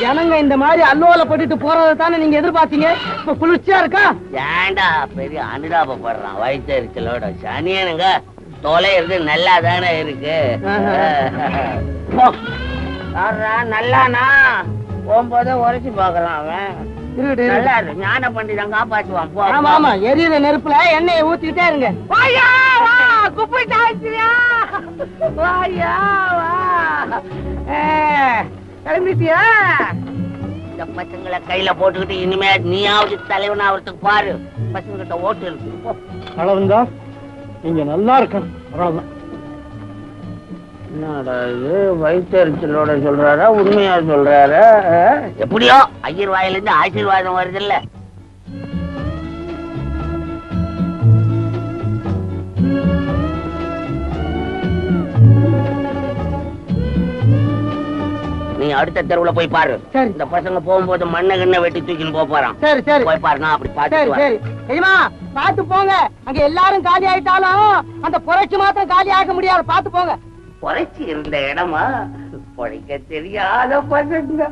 ஜனங்க இந்த மாதிரி அல்லோலப்பட்டுட்டு போறதை தானே நீங்க எதிர்பார்த்தீங்க? இப்ப குளிர்ச்சியா இருக்கா? ஏன்டா பெரிய அனுதாபப்படுறான் வயிற்றுச்சலோட சனியனுங்க தொலைறது நல்லா தானே இருக்கு. நல்லானா? போகும்போதே உரைச்சு பாக்குறான் அவன். ஞான பண்டிதன் காப்பாற்றுவான். ஆமா எரியுற நெருப்புல எண்ணெயை ஊத்திக்கிட்டே இருங்க. வாயா வா. குப்பிட்டாச்சியா வாயா வா. ஏ, கிளம்பிட்டியா? இந்த பசங்களை கையில போட்டுக்கிட்டு இனிமே நீயாவது தலைவனா அவருக்கு பாரு. பசங்க கிட்ட ஓட்டு இருக்கு. அளவுந்தா நீங்க நல்லா இருக்கணும். அவ்வளவுதான். என்னடா இது? வயிற்றுச்சலோட சொல்றாரா? உண்மையா சொல்றாரா? எப்படியோ ஐயர் வாயில இருந்து ஆசீர்வாதம் வருது இல்ல நீ அடுத்த தெருவுல போய் பாரு. சரி. இந்த பசங்க போகும்போது மண்ணை கிண்ண வெட்டி தூக்கின்னு போறான். சரி சரி. போய் பாரு நான் அப்படி பாத்து சரி தெரியுமா பாத்து போங்க. அங்க எல்லாரும் காலி ஆயிட்டாலும் அந்த புரட்சி மாத்திரம் காலி ஆக முடியாது. பாத்து போங்க. குறைச்சி இருந்த இடமா? பொழைக்க தெரியாத பசங்க.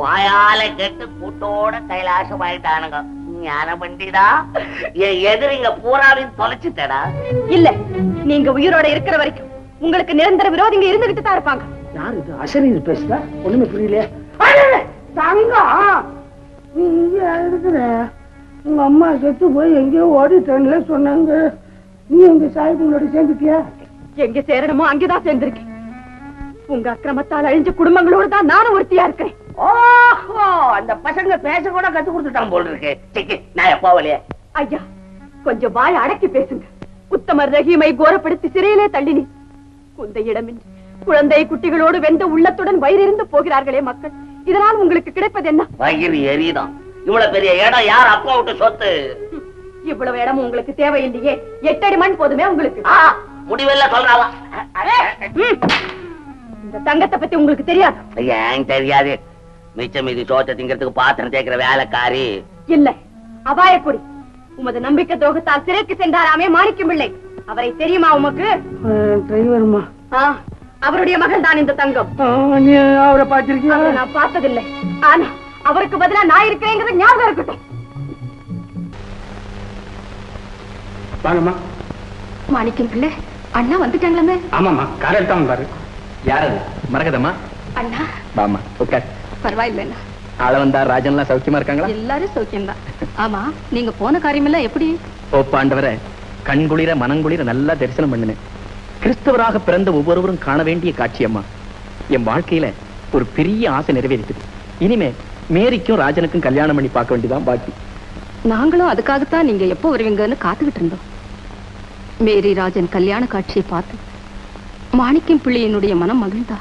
வாயால கெட்டு கூட்டோட கைலாசம் ஆயிட்டானுங்க. ஞான பண்டிதா என் எதிரிங்க பூராவையும் தொலைச்சுட்டடா. இல்ல நீங்க உயிரோட இருக்கிற வரைக்கும் உங்களுக்கு நிரந்தர விரோதிங்க இருந்துகிட்டு தான் இருப்பாங்க. யாரு இது அசரீர் பேசுதா ஒண்ணுமே புரியலையே. தங்கம் நீ இங்க இருக்கிற உங்க அம்மா செத்து போய் எங்கேயோ ஓடிட்டேன்ல சொன்னாங்க. நீ எங்க சாய்புங்களோட சேர்ந்துட்டியா? எங்க சேரணுமோ அங்கேதான் சேர்ந்திருக்கேன் உங்க அக்கிரமத்தால் அழிஞ்ச குடும்பங்களோட தான் நானும் ஒருத்தியா இருக்கிறேன். ஓஹோ! அந்த பசங்க பேச கூட கத்து கொடுத்துட்டான் போல் இருக்கு. நான் எப்போ வழியே ஐயா கொஞ்சம் வாய் அடக்கி பேசுங்க. உத்தமர் ரஹீமை கோரப்படுத்தி சிறையிலே தள்ளினி குந்தையிடமின்றி குழந்தை குட்டிகளோடு வெந்த உள்ளத்துடன் வயிறிருந்து போகிறார்களே மக்கள். இதனால் உங்களுக்கு கிடைப்பது என்ன? வயிறு எரிதான் இவ்வளவு பெரிய இடம் யார் அப்பா விட்டு சொத்து? இவ்வளவு இடமும் உங்களுக்கு தேவையில்லையே. எட்டடி மண் போதுமே உங்களுக்கு. முடிவெல்லாம். இந்த தங்கத்தை பத்தி உங்களுக்கு தெரியாது. ஏன் தெரியாது. மிச்சம் மீதி சோத்தை திங்கிறதுக்கு பாத்திரம் தேய்க்கிற வேலைக்காரி. இல்ல. அபாயக்குடி. உமது நம்பிக்கை துரோகத்தால் சிறைக்கு சென்றாராமே மாணிக்கம் பிள்ளை அவரை தெரியுமா உமக்கு? டிரைவர்மா ஆ, அவருடைய மகன் தான் இந்த தங்கம். நீ அவரை பாத்திருக்கியா அவரை நான் பார்த்ததில்லை. ஆனா அவருக்கு பதிலா நான் இருக்கிறேங்கிறது ஞாபகம் இருக்கட்டும். வாங்கம்மா. மாணிக்கம் பிள்ளை அண்ணா வந்துட்டாங்களே ஆமாம்மா கார் எடுத்தா வந்தாரு யார் அது மறக்கதம்மா அண்ணா. வாமா உட்கார். பரவாயில்லைண்ணா ஆள வந்தா ராஜன்லாம் சௌக்கியமா இருக்காங்களா? எல்லாரும் சௌக்கியம்தான். ஆமா நீங்க போன காரியமெல்லாம் எப்படி? ஓப்பாண்டவரை கண்குளிர மனங்குளிர நல்லா தரிசனம் பண்ணினேன். கிறிஸ்தவராக பிறந்த ஒவ்வொருவரும் காண வேண்டிய காட்சி அம்மா. என் வாழ்க்கையில ஒரு பெரிய ஆசை நிறைவேறிட்டது. இனிமே மேரிக்கும் ராஜனுக்கும் கல்யாணம் பண்ணி பார்க்க வேண்டியதான் பாக்கி. நாங்களும் அதுக்காகத்தான் நீங்க எப்போ வருவீங்கன்னு காத்துக்கிட்டு இருந்தோம். மேரி ராஜன் கல்யாண காட்சியை பார்த்து மாணிக்கம் பிள்ளையினுடைய மனம் மகிழ்ந்தா?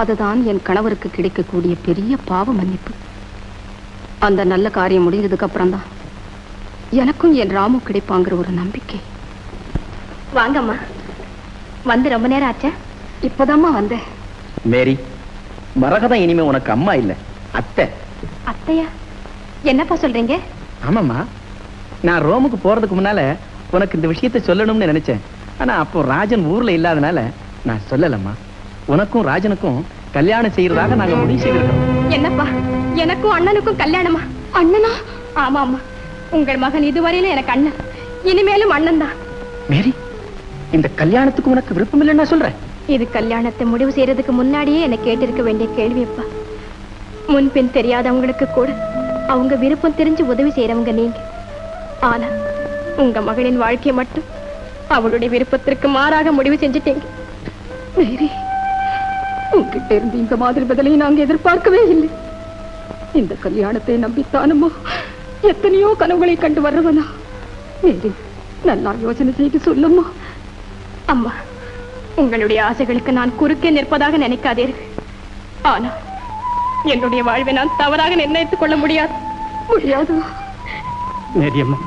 அதுதான் என் கணவருக்கு கிடைக்கக்கூடிய பெரிய பாவ மன்னிப்பு. அந்த நல்ல காரியம் முடிஞ்சதுக்கு அப்புறம் தான் எனக்கும் என் ராமு கிடைப்பாங்கிற ஒரு நம்பிக்கை. வாங்கம்மா. வந்து ரொம்ப நேரம் ஆச்சா. இப்போதாம்மா வந்தேன் மேரி மரகதம் இனிமே உனக்கு அம்மா இல்ல அத்தை. அத்தையா? என்னப்பா சொல்றீங்க? ஆமாம்மா. நான் ரோமுக்கு போறதுக்கு முன்னால உனக்கு இந்த விஷயத்தை சொல்லணும்னு நினைச்சேன். ஆனா அப்போ ராஜன் ஊர்ல இல்லாதனால நான் சொல்லலம்மா. உனக்கும் ராஜனுக்கும் கல்யாணம் செய்யறதாக நாங்க முடிவு செய்திருக்கோம் என்னப்பா? எனக்கும் அண்ணனுக்கும் கல்யாணமா? அண்ணனா? ஆமா ஆமா உங்கள் மகன் இதுவரையில எனக்கு அண்ணன். இனிமேலும் அண்ணன் தான் மேரி இந்த கல்யாணத்துக்கு உனக்கு விருப்பம் இல்லைன்னா சொல்றேன். இது கல்யாணத்தை முடிவு செய்யறதுக்கு முன்னாடியே என்ன கேட்டிருக்க வேண்டிய கேள்வி அப்பா. முன்பின் தெரியாதவங்களுக்கு கூட அவங்க விருப்பம் தெரிஞ்சு உதவி செய்யறவங்க நீங்க. ஆனா உங்க மகளின் வாழ்க்கையை மட்டும் அவளுடைய விருப்பத்திற்கு மாறாக முடிவு செஞ்சுட்டீங்க. மேரி உங்ககிட்ட இருந்து இந்த மாதிரி பதிலையும் நாங்க எதிர்பார்க்கவே இல்லை. இந்த கல்யாணத்தை நம்பித்தானுமோ எத்தனையோ கனவுகளை கண்டு வர்றவனா? மேரி நல்லா யோசனை செய்து சொல்லுமா? அம்மா உங்களுடைய ஆசைகளுக்கு நான் குறுக்கே நிற்பதாக நினைக்காதீர்கள். ஆனா என்னுடைய வாழ்வை நான் தவறாக நிர்ணயித்துக் கொள்ள முடியாது. முடியாது? மேரி அம்மா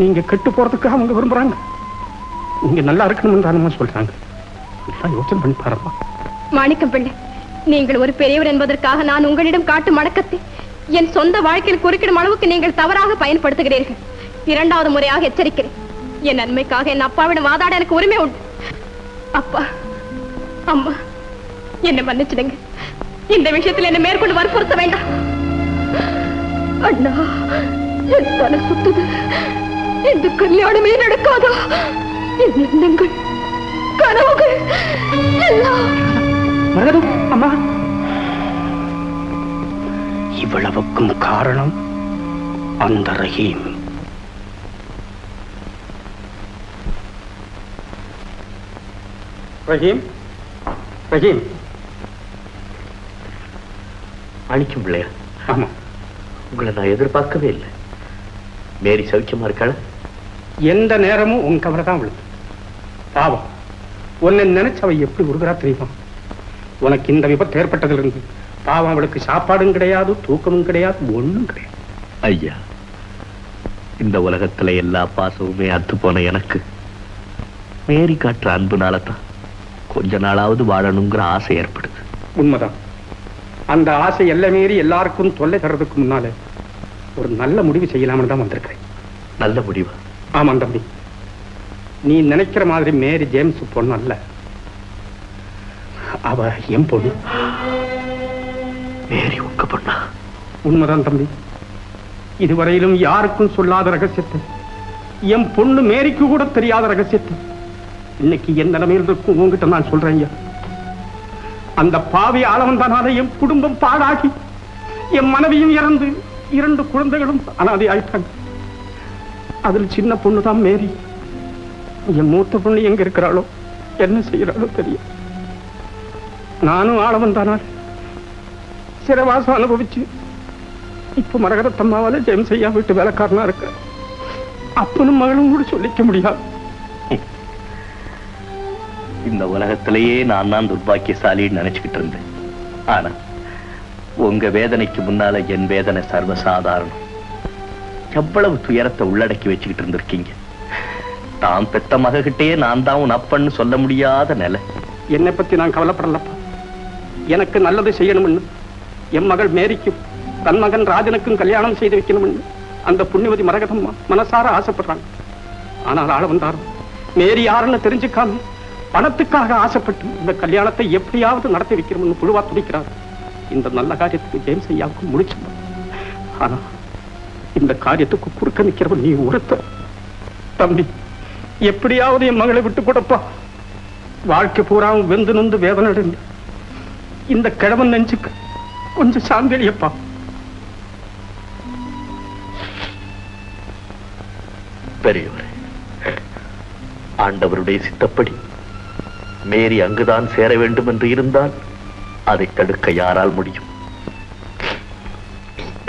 நீங்க கெட்டு போறதுக்கு அவங்க விரும்புறாங்க. நீங்க நல்லா இருக்கணும்னு தானம்மா சொல்றாங்க. யோசனை பண்ணி பாருப்பா மாணிக்கம் பிள்ளை நீங்கள் ஒரு பெரியவர் என்பதற்காக நான் உங்களிடம் காட்டும் அடக்கத்தை என் சொந்த வாழ்க்கையில் குறுக்கிடும் அளவுக்கு நீங்கள் தவறாக பயன்படுத்துகிறீர்கள். இரண்டாவது முறையாக எச்சரிக்கிறேன். என் நன்மைக்காக என் அப்பாவிடம் வாதாட எனக்கு உரிமை உண்டு. அப்பா அம்மா என்ன மன்னிச்சிடுங்க. இந்த விஷயத்தில் என்ன மேற்கொண்டு வற்புறுத்த வேண்டாம். அண்ணா என் தலை சுத்துது. இந்த கல்யாணமே நடக்காதா? என் எண்ணங்கள் கனவுகள் எல்லாம். மரகதம் அம்மா. இவ்வளவுக்கும் காரணம் அந்த ரஹீம். ரஹீம் ரஹீம். அழிக்கும் பிள்ளையா? ஆமா. உங்களை நான் எதிர்பார்க்கவே இல்லை. மேரி சௌக்கியமா இருக்காள? எந்த நேரமும் உன் கவலை தான் விழுது பாவம். உன்னை நினைச்சு அவ எப்படி உருகிறா தெரியுமா? உனக்கு இந்த விபத்து ஏற்பட்டதிலிருந்து பாவம் அவளுக்கு சாப்பாடும் கிடையாது தூக்கமும் கிடையாது ஒண்ணும் கிடையாது. ஐயா இந்த உலகத்துல எல்லா பாசமுமே அத்து போன எனக்கு. மேரி காட்டுற அன்புனால தான் கொஞ்ச நாளாவது வாழணுங்கிற ஆசை ஏற்படுது. உண்மைதான். அந்த ஆசை எல்லை மீறி எல்லாருக்கும் தொல்லை தர்றதுக்கு முன்னால ஒரு நல்ல முடிவு செய்யலாம்னு தான் வந்திருக்கிறேன். நல்ல முடிவு? ஆமாம் தம்பி. நீ நினைக்கிற மாதிரி மேரி ஜேம்ஸ் பொண்ணு அல்ல. அவ என் பொண்ணு. மேரி உங்க பொண்ணா? உண்மைதான் தம்பி. இதுவரையிலும் யாருக்கும் சொல்லாத ரகசியத்தை என் பொண்ணு மேரிக்கு கூட தெரியாத ரகசியத்தை இன்னைக்கு என் நிலைமையில் இருக்கும் உங்ககிட்ட நான் சொல்றேன் அந்த பாவி ஆளவந்தானால என் குடும்பம் பாழாகி என் மனைவியும் இறந்து இரண்டு குழந்தைகளும் அனாதை ஆயிட்டாங்க. அதில் சின்ன பொண்ணு தான் மேரி. என் மூத்த பொண்ணு எங்க இருக்கிறாளோ என்ன செய்யறாளோ தெரியும். நானும் ஆளவன் தானால் சிறவாசம் அனுபவிச்சு இப்ப மரகரத்தம்மாவால ஜெயம் செய்யா வீட்டு வேலைக்காரனா இருக்க அப்பனும் மகளும் கூட சொல்லிக்க முடியாது. இந்த உலகத்திலேயே நான் தான் துர்பாக்கியசாலின்னு நினைச்சுக்கிட்டு இருந்தேன். ஆனா உங்க வேதனைக்கு முன்னால என் வேதனை சர்வசாதாரணம். எவ்வளவு துயரத்தை உள்ளடக்கி வச்சுக்கிட்டு இருந்திருக்கீங்க? தான் பெத்த மககிட்டயே நான் தான் உன் அப்பன்னு சொல்ல முடியாத நிலை. என்னை பத்தி நான் கவலைப்படலப்பா. எனக்கு நல்லது செய்யணும்னு என் மகள் மேரிக்கும் தன் மகன் ராஜனுக்கும் கல்யாணம் செய்து வைக்கணும்னு அந்த புண்ணியவதி மரகதம்மா மனசார ஆசைப்படுறாங்க. ஆனால் ஆள வந்தாரும் மேரி யாருன்னு தெரிஞ்சுக்காம பணத்துக்காக ஆசைப்பட்டு இந்த கல்யாணத்தை எப்படியாவது நடத்தி வைக்கணும்னு புழுவா துடிக்கிறார். இந்த நல்ல காரியத்துக்கு ஜெயம் செய்யாவுக்கு முடிச்சு ஆனா இந்த காரியத்துக்கு குறுக்க நிக்கிறவன் நீ ஒருத்த தம்பி எப்படியாவது என் மகளை விட்டு கொடுப்பா. வாழ்க்கை பூரா வெந்து நொந்து வேதனை அடைந்து இந்த கிழவன் நெஞ்சுக்கு கொஞ்சம் சாந்தளியப்பா பெரியவரே ஆண்டவருடைய சித்தப்படி மேரி அங்குதான் சேர வேண்டும் என்று இருந்தால் அதை தடுக்க யாரால் முடியும்?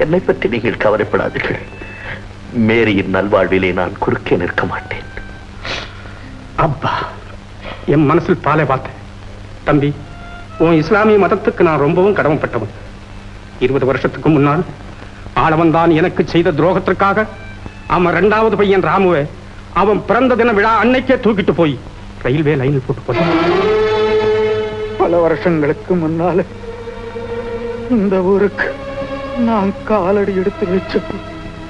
என்னை பற்றி நீங்கள் கவலைப்படாதீர்கள். மேரியின் நல்வாழ்விலே நான் குறுக்கே நிற்க மாட்டேன். அப்பா என் மனசில் பாலை பார்த்தேன் தம்பி உன் இஸ்லாமிய மதத்துக்கு நான் ரொம்பவும் கடமைப்பட்டவன். இருபது வருஷத்துக்கு முன்னால் ஆளவன் தான் எனக்கு செய்த துரோகத்திற்காக அவன் இரண்டாவது பையன் ராமுவை அவன் பிறந்த தின விழா அன்னைக்கே தூக்கிட்டு போய் ரயில்வே லைனில் போட்டு. போட்டான் பல வருஷங்களுக்கு முன்னால இந்த ஊருக்கு நான் காலடி எடுத்து வச்ச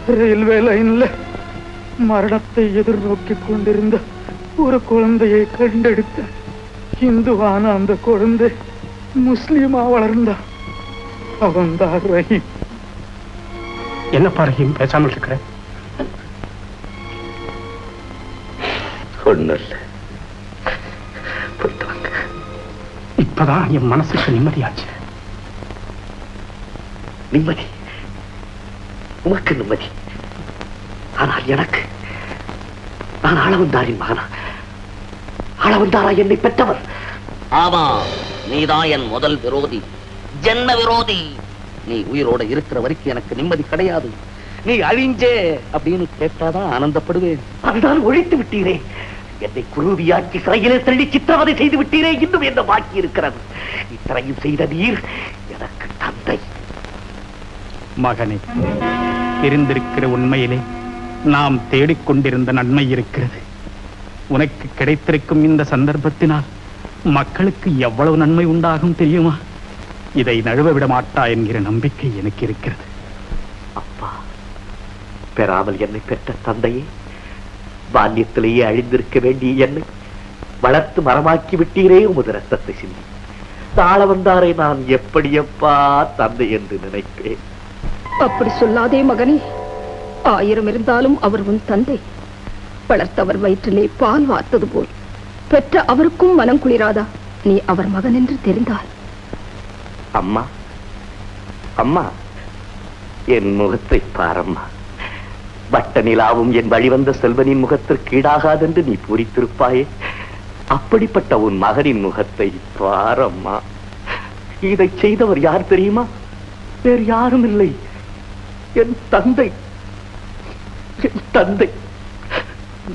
ரயில்வே லைன்ல மரணத்தை எதிர்நோக்கி கொண்டிருந்த ஒரு குழந்தையை கண்டெடுத்த இந்துவான அந்த குழந்தை முஸ்லீமா வளர்ந்தா. அவன்தான் ரஹீம். என்னப்பா ரஹீம் பேசாமல் இருக்கிற? ஒன்றும் இல்லை. இப்பதான் என் மனசுக்கு நிம்மதியாச்சு. நிம்மதி. உமக்கு நிம்மதி. ஆனால் எனக்கு நான் ஆளவந்தாரின் மகனா? ஆளவந்தாரா என்னை பெற்றவர்? ஆமா நீதான் என் முதல் விரோதி ஜென்ம விரோதி. நீ உயிரோட இருக்கிற வரைக்கும் எனக்கு நிம்மதி கிடையாது. நீ அழிஞ்சே அப்படின்னு கேட்டாதான் ஆனந்தப்படுவேன். அதுதான் ஒழித்து விட்டீரே. என்னை குருவியாக்கி சிறையிலே தள்ளி சித்திரவதை செய்து விட்டீரே இன்னும் என்ன பாக்கி இருக்கிறது? இத்தனையும் செய்த நீர் எனக்கு தந்தை. மகனே தெரிந்திருக்கிற உண்மையிலே நாம் தேடிக்கொண்டிருந்த நன்மை இருக்கிறது. உனக்கு கிடைத்திருக்கும் இந்த சந்தர்ப்பத்தினால் மக்களுக்கு எவ்வளவு நன்மை உண்டாகும் தெரியுமா? இதை நழுவ விட மாட்டா என்கிற நம்பிக்கை எனக்கு இருக்கிறது. அப்பா பெறாமல் என்னை பெற்ற தந்தையே பால்யத்திலேயே அழிந்திருக்க வேண்டிய என்னை வளர்த்து மரமாக்கி விட்டீரே உமது ரத்தத்தை சிந்தி. தாழ வந்தாரை நான் எப்படியப்பா தந்தை என்று நினைப்பேன்? அப்படி சொல்லாதே மகனே. ஆயிரம் இருந்தாலும் அவர் உன் தந்தை. வளர்த்தவர் வயிற்றிலே பால் வார்த்தது போல். பெற்ற அவருக்கும் மனம் குளிராதா? நீ அவர் மகன் என்று தெரிந்தால். அம்மா அம்மா என் முகத்தை பாரம்மா. வட்ட நிலாவும் என் வழிவந்த செல்வனின் முகத்திற்கு ஈடாகாதென்று நீ பூரித்திருப்பாயே. அப்படிப்பட்ட உன் மகனின் முகத்தை பாரம்மா இதை செய்தவர் யார் தெரியுமா? வேறு யாரும் இல்லை. என் தந்தை. என் தந்தை.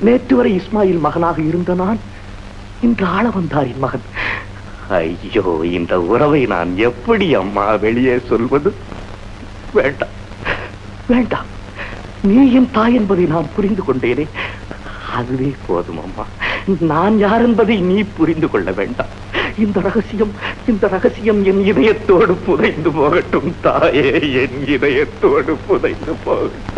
நேற்று வரை இஸ்மாயில் மகனாக இருந்த நான் இன்று ஆள வந்தாரின் மகன். ஐயோ இந்த உறவை நான் எப்படி அம்மா வெளியே சொல்வது? வேண்டாம். வேண்டாம். நீ என் தாய் என்பதை நான் புரிந்து கொண்டேனே. அதுவே போதும் அம்மா. நான் யார் என்பதை நீ புரிந்து கொள்ள வேண்டாம். இந்த ரகசியம் இந்த ரகசியம் என் இதயத்தோடு புதைந்து போகட்டும் தாயே. என் இதயத்தோடு புதைந்து போகட்டும்.